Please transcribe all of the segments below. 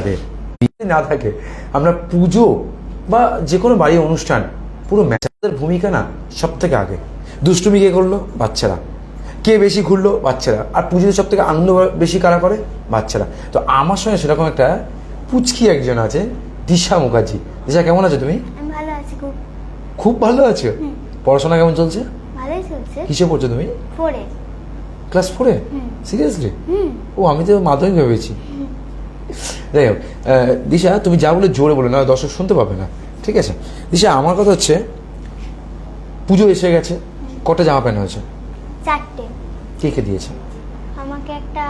যদি না থাকে আমরা পুজো বা যে কোনো বাড়ির অনুষ্ঠান পুরো ম্যাচারদের ভূমিকা না সব থেকে আগে। দুষ্টুমি কে করল? বাচ্চারা। কে বেশি ঘুরলো? বাচ্চারা। আর পুজোতে সব থেকে আনন্দ বেশি কারা করে? বাচ্চারা। তো আমার সঙ্গে সেরকম একটা পুচকি একজন আছে দিশা মুখার্জি। দিশা কেমন আছো তুমি? ভালো আছি খুব। খুব ভালো আছো? পড়াশোনা কেমন চলছে? ভালোই চলছে। কিসে পড়ছো তুমি? ফোরে। ক্লাস ফোরে। সিরিয়াসলি? ও আমি তো মাধ্যমিক ভেবেছি। যাই হোক দিশা তুমি যা বলে জোরে বলে না দর্শক শুনতে পাবে না। ঠিক আছে? দিশা আমার কথা হচ্ছে পুজো এসে গেছে কটা জামা প্যান্ট হয়েছে? চারটে। কে কে দিয়েছে? আমাকে একটা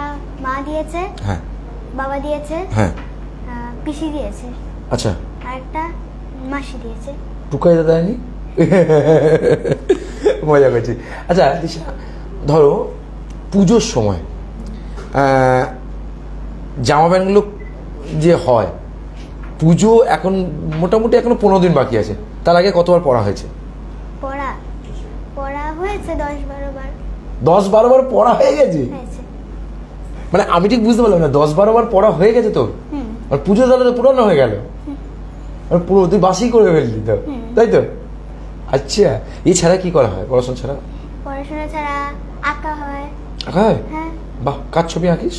মা দিয়েছে হ্যাঁ। বাবা দিয়েছে হ্যাঁ। পিসি দিয়েছে আচ্ছা। আর একটা মাসি দিয়েছে। টুকাই দাদা দেয়নি মজা করছি। আচ্ছা দিশা ধরো পুজোর সময় জামা প্যান্টগুলো যে হয় পুজো এখন মোটামুটি এখনও পনেরো দিন বাকি আছে। তার আগে কতবার পড়া হয়েছে? পড়া পড়া হয়েছে দশ বারো বার। দশ বারো বার পড়া হয়ে গেছে? মানে আমি ঠিক বুঝতে পারলাম না দশ বারো বার পড়া হয়ে গেছে তো? আর পুজো তাহলে তো পুরানো হয়ে গেল। আর পুরো তুই বাসি করে ফেললি তো। তাই তো? আচ্ছা এছাড়া কি করা হয়? পড়াশোনা ছাড়া? পড়াশোনা ছাড়া আঁকা হয়। আঁকা হয়? হ্যাঁ। বাহ কার ছবি আঁকিস?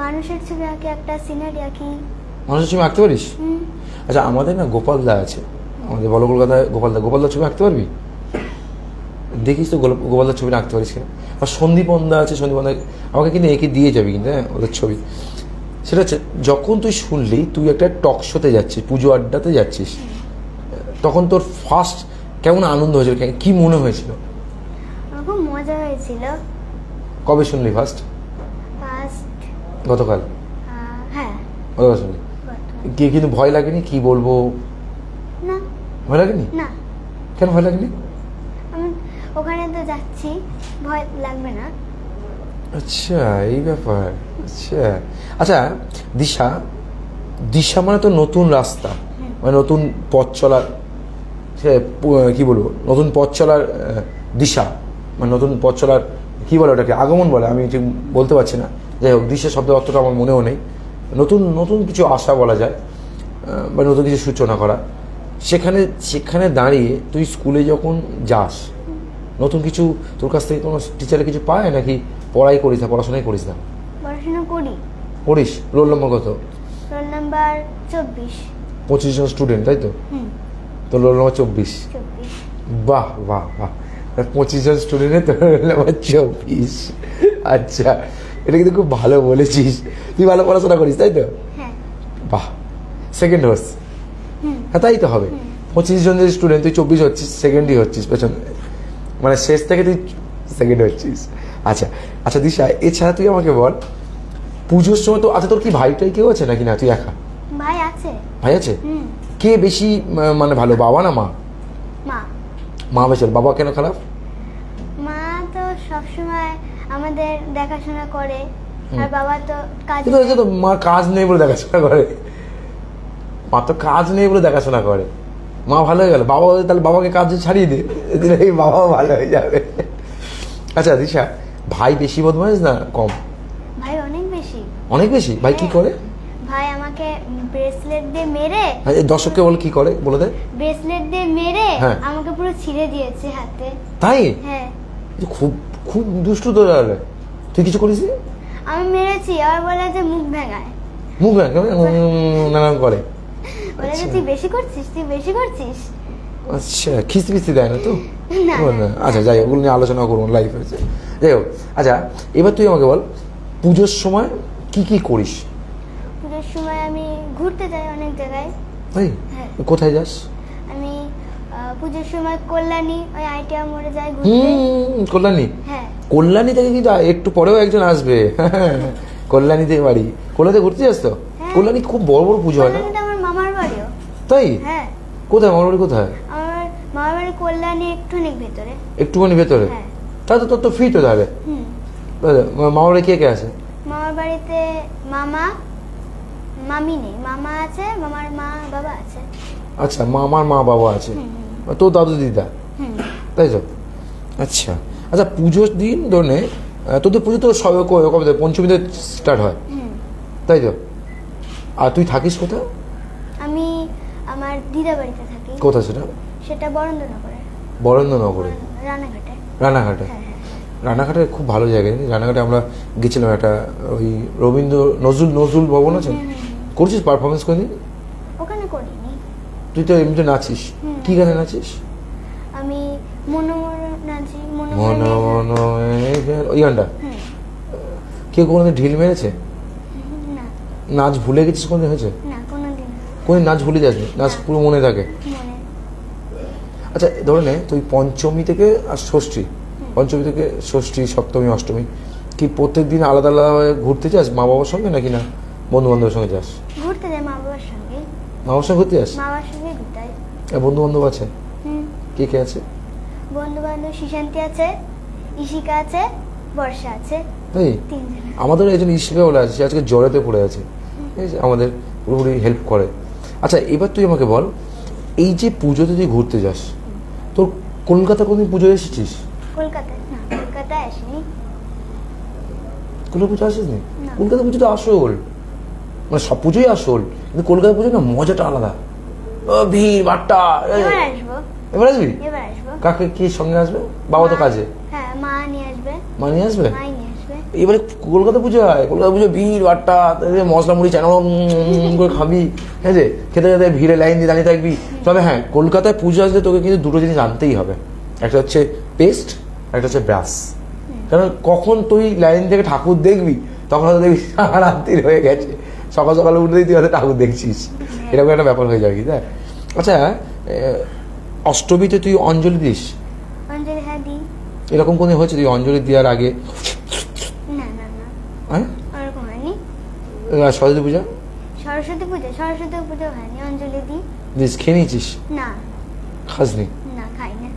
মানুষের ছবি আঁকি একটা সিনারি আঁকি। মানুষের ছবি আঁকতে পারিস? আচ্ছা আমাদের না গোপালদা আছে। আমাদের বড় কলকাতায় গোপালদা গোপালদার ছবি আঁকতে পারবি? দেখিস তো গোপালদার ছবিটা আঁকতে পারিস কিনা? আর সন্দীপন্দা আছে সন্দীপন্দা আমাকে কিন্তু এঁকে দিয়ে যাবি কিন্তু হ্যাঁ ওদের ছবি। সেটা হচ্ছে যখন তুই শুনলি তুই একটা টক শোতে যাচ্ছিস পুজো আড্ডাতে যাচ্ছিস তখন তোর ফার্স্ট কেমন আনন্দ হয়েছিল? কে- কি মনে হয়েছিল? খুব মজা হয়েছিল। কবে শুনলি ফার্স্ট গতকাল? হ্যাঁ। গতকাল? কি কিন্তু ভয় লাগেনি? কি বলব? না। ভয় লাগেনি? না। কেন ভয় লাগেনি? আমি ওখানে তো যাচ্ছি। ভয় লাগবে না। আচ্ছা এই ব্যাপার। আচ্ছা। আচ্ছা দিশা দিশা মানে তো নতুন রাস্তা। মানে নতুন পথ চলার সে কি বলব? নতুন পথ চলার দিশা। মানে নতুন পথ চলার কি বলে ওটাকে? আগমন বলে আমি ঠিক বলতে পারছি না। যাই হোক দিশা শব্দ অর্থটা আমার মনেও নেই। নতুন নতুন কিছু আশা বলা যায় বা নতুন কিছু সূচনা করা। সেখানে সেখানে দাঁড়িয়ে তুই স্কুলে যখন যাস নতুন কিছু তোর কাছ থেকে কোনো টিচারে কিছু পায় নাকি পড়াই করিস না পড়াশোনাই করিস না? পড়াশোনা করি। পড়িস রোল নম্বর কত? রোল নাম্বার চব্বিশ। পঁচিশ জন স্টুডেন্ট তাই তো? তোর রোল নম্বর চব্বিশ। বাহ বাহ বাহ। পঁচিশ জন স্টুডেন্টের তোর রোল নম্বর চব্বিশ। আচ্ছা এটা কিন্তু খুব ভালো বলেছিস। তুই ভালো পড়াশোনা করিস তাই তো? হ্যাঁ। বাহ সেকেন্ড হোস হ্যাঁ তাই তো হবে। পঁচিশ জন যে স্টুডেন্ট তুই চব্বিশ হচ্ছিস সেকেন্ডই হচ্ছিস পেছন। মানে শেষ থেকে তুই সেকেন্ড হচ্ছিস। আচ্ছা আচ্ছা দিশা এছাড়া তুই আমাকে বল পুজোর সময় তো আচ্ছা তোর কি ভাই ভাইটাই কেউ আছে নাকি? না তুই একা? ভাই আছে। ভাই আছে? কে বেশি মানে ভালো বাবা না মা? মা। মা বেশি বাবা কেন খারাপ? মা তো সবসময় আমাদের দেখাশোনা করে আর বাবা তো কাজ কিন্তু তো মা কাজ নেই বলে দেখাশোনা করে। মা তো কাজ নেই বলে দেখাশোনা করে। মা ভালো হয়ে গেল। বাবা তাহলে বাবাকে কাজ ছাড়িয়ে দে। এই বাবাও ভালো হয়ে যাবে। আচ্ছা দিশা ভাই বেশি বদমাইশ না কম? ভাই অনেক বেশি। অনেক বেশি? ভাই কি করে? ভাই আমাকে ব্রেসলেট দিয়ে মেরে আচ্ছা, এই দর্শককে বলে কি করে বলে দে। ব্রেসলেট দিয়ে মেরে হ্যাঁ। আমাকে পুরো ছিঁড়ে দিয়েছে হাতে। তাই? হ্যাঁ। খুব খুব দুষ্টু তো তাহলে। তুই কিছু করিস? আমি মেরেছি আর বলে যে মুখ ভেঙায়। মুখ না কেমন নানাম করে। বলে যে আচ্ছা। তুই বেশি করছিস তুই বেশি করছিস। আচ্ছা খিস্তি ফিস্তি দেয় না তো? না, আচ্ছা যাই হোক ওগুলো নিয়ে আলোচনা করব লাইফ হয়েছে যাই হোক আচ্ছা এবার তুই আমাকে বল পুজোর সময় কি কি করিস? পুজোর সময় আমি ঘুরতে যাই অনেক জায়গায়। তাই? হ্যাঁ। কোথায় যাস? পুজোর সময় কল্যাণী ওই আইটিআর মোড়ে যাই ঘুরতে। কল্যাণী? হ্যাঁ। কল্যাণী থেকে কিন্তু একটু পরেও একজন আসবে। কল্যাণীতে বাড়ি। কল্যাণীতে ঘুরতে যাস তো? হ্যাঁ। কল্যাণী খুব বড় বড় পুজো হয় না? আমার মামার বাড়িও। তাই? হ্যাঁ। কোথায়? মামার বাড়ি কোথায়? আমার মামার বাড়ি কল্যাণী একটুখানি ভেতরে। একটুখানি ভেতরে? হ্যাঁ। তাহলে তো তোর তো ফ্রি তো তাহলে। মামার বাড়ি কে কে আছে? মামার বাড়িতে মামা মামি নেই মামা আছে মামার মা বাবা আছে। আচ্ছা মামার মা বাবা আছে তোর দাদু দিদা। তাই তো? আচ্ছা। আচ্ছা পুজোর দিন ধরে তোদের পুজো তো সবে কবে পঞ্চমীতে স্টার্ট হয়। তাই তো? আর তুই থাকিস কোথায়? আমি আমার দিদা বাড়িতে থাকি। কোথায় সেটা? সেটা বরেন্দ্রনগরে। বরেন্দ্রনগরে? রানাঘাটে। রানাঘাটে? হ্যাঁ হ্যাঁ। রানাঘাটে খুব ভালো জায়গা জানিস? রানাঘাটে আমরা গেছিলাম একটা ওই রবীন্দ্র নজরুল নজরুল ভবন আছে। করছিস পারফরমেন্স কোনদিন? ওখানে করিনি। তুই তো এমনিতে নাচিস। হুম। কি গানে নাচিস আমি মনোমর নাচি মন মন ওই গানটা কে কেউ কোনোদিন ঢিল মেরেছে? না। নাচ ভুলে গেছিস কোনদিন হয়েছে? না কোনোদিন না। কোনদিন নাচ ভুলে যাস নাচ পুরো মনে থাকে? মনে। আচ্ছা ধরে নে তুই পঞ্চমী থেকে আর ষষ্ঠী। পঞ্চমী থেকে ষষ্ঠী সপ্তমী অষ্টমী। কি প্রত্যেক দিন আলাদা আলাদা ঘুরতে যাস? মা বাবার সঙ্গে নাকি না বন্ধু বান্ধবের সঙ্গে যাস? ঘুরতে যাই মা বাবার সঙ্গে। মা বাবার সঙ্গে ঘুরতে যাস? মা বাবার। বন্ধু বান্ধব আছে? কে কে আছে? বন্ধু বান্ধব সুশান্তি আছে ইশিকা আছে বর্ষা আছে তিনজন আমাদের একজন ইশিকা বলে আছে সে আজকে জ্বরেতে পড়ে আছে? আমাদের পুরোপুরি হেল্প করে। আচ্ছা এবার তুই আমাকে বল এই যে পুজোতে তুই ঘুরতে যাস তোর কলকাতা কোনদিন পুজো এসেছিস? কলকাতায় না আসিনি। কলকাতা পুজো আসিস নি। কলকাতা পুজো তো আসল। মানে সব পুজোই আসল কিন্তু কলকাতা পুজো না মজাটা আলাদা। ভিড় বাট্টা এই। এবার আসব। এবার আসবি? এবার কাকে? কি সঙ্গে আসবে? বাবা তো কাজে। হ্যাঁ মা নিয়ে আসবে। মা নিয়ে এবারে কলকাতা পুজো হয়। কলকাতা পুজো ভিড় বাট্টা মশলা মুড়ি চানা করে খাবি। ঠিক আছে? খেতে খেতে ভিড়ে লাইন দিয়ে দাঁড়িয়ে থাকবি। তবে হ্যাঁ কলকাতায় পুজো আসলে তোকে কিন্তু দুটো জিনিস আনতেই হবে। একটা হচ্ছে পেস্ট একটা হচ্ছে ব্রাশ কারণ কখন তুই লাইন থেকে ঠাকুর দেখবি তখন হয়তো দেখবি রাত্রি হয়ে গেছে। সকাল সকাল উঠেই তুই হয়তো ঠাকুর দেখছিস। এরকম একটা ব্যাপার হয়ে যাবে কি? তাই? আচ্ছা অষ্টমীতে তুই অঞ্জলি দিস? অঞ্জলি হ্যাঁ দিই। এরকম কোনো হয়েছে তুই অঞ্জলি দেওয়ার আগে? না না না। হ্যাঁ? হয়নি। সরস্বতী পূজা? সরস্বতী পুজো সরস্বতী পুজো হয়নি অঞ্জলি দিই। দিস খেয়ে নিয়েছিস? না। খাসনি? না খাই না।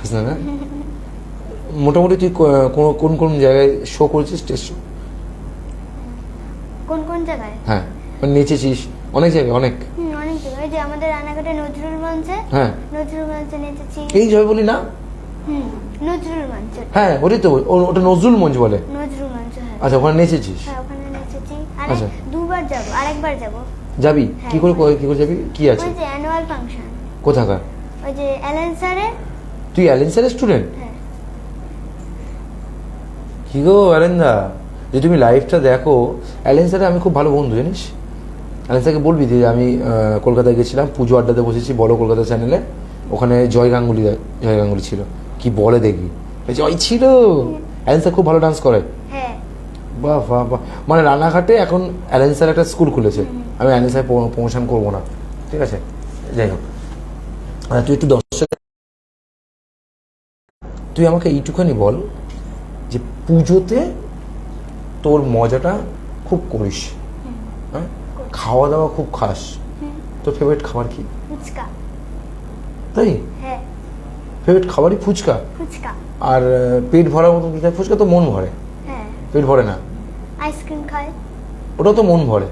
খাস না? না মোটামুটি তুই কোন- কোন জায়গায় শো করেছিস শো কোন কোন জায়গায়? হ্যাঁ মানে নেচেছিস? অনেক জায়গায় অনেক। ওই যে আমাদের রানাঘাটে নজরুল মঞ্চে হ্যাঁ। নজরুল মঞ্চে নেচেছি। এই যাবে বলি না? হুম নজরুল মঞ্চ। হ্যাঁ ওটাই তো ওটা নজরুল মঞ্চ বলে। নজরুল মঞ্চ হ্যাঁ। আচ্ছা ওখানে নেচেছিস? হ্যাঁ ওখানে নেচেছি। আর আচ্ছা। দুবার যাব আরেকবার যাব। যাবি? হ্যাঁ। কি করে কি করে যাবি? কি আছে? ওই যে অ্যানুয়াল ফাংশন কোথাকার? ওই যে অ্যালেন স্যারের তুই অ্যালেন্সারের স্টুডেন্ট হ্যাঁ। কি গো যে তুমি লাইভটা দেখো আমি খুব ভালো বন্ধু জানিস? অ্যালেন্সাকে বলবি যে আমি কলকাতায় গেছিলাম পুজো আড্ডাতে বসেছি বড় কলকাতা চ্যানেলে ওখানে জয় গাঙ্গুলি জয় গাঙ্গুলি ছিল। কি বলে দেখবি? জয় ছিল। অ্যালেন্সা খুব ভালো ডান্স করে। হ্যাঁ। বাহ বাহ বাহ। মানে রানাঘাটে এখন অ্যালেন্সার একটা স্কুল খুলেছে। আমি অ্যালেন্সায় প্রমোশন করব না। ঠিক আছে? যাই হোক। তুই একটু দর্শক তুই আমাকে এইটুখানি বল যে পুজোতে তোর মজাটা খুব করিস। হ্যাঁ? খাওয়া দাওয়া খুব খাস। তো তোর ফেভারিট খাবার কি? ফুচকা। তাই? হ্যাঁ। ফেভারিট খাবারই ফুচকা? ফুচকা। আর পেট ভরার মতো কি খায়? ফুচকা তো মন ভরে। হ্যাঁ। পেট ভরে না। আইসক্রিম খায়। ওটা তো মন ভরে।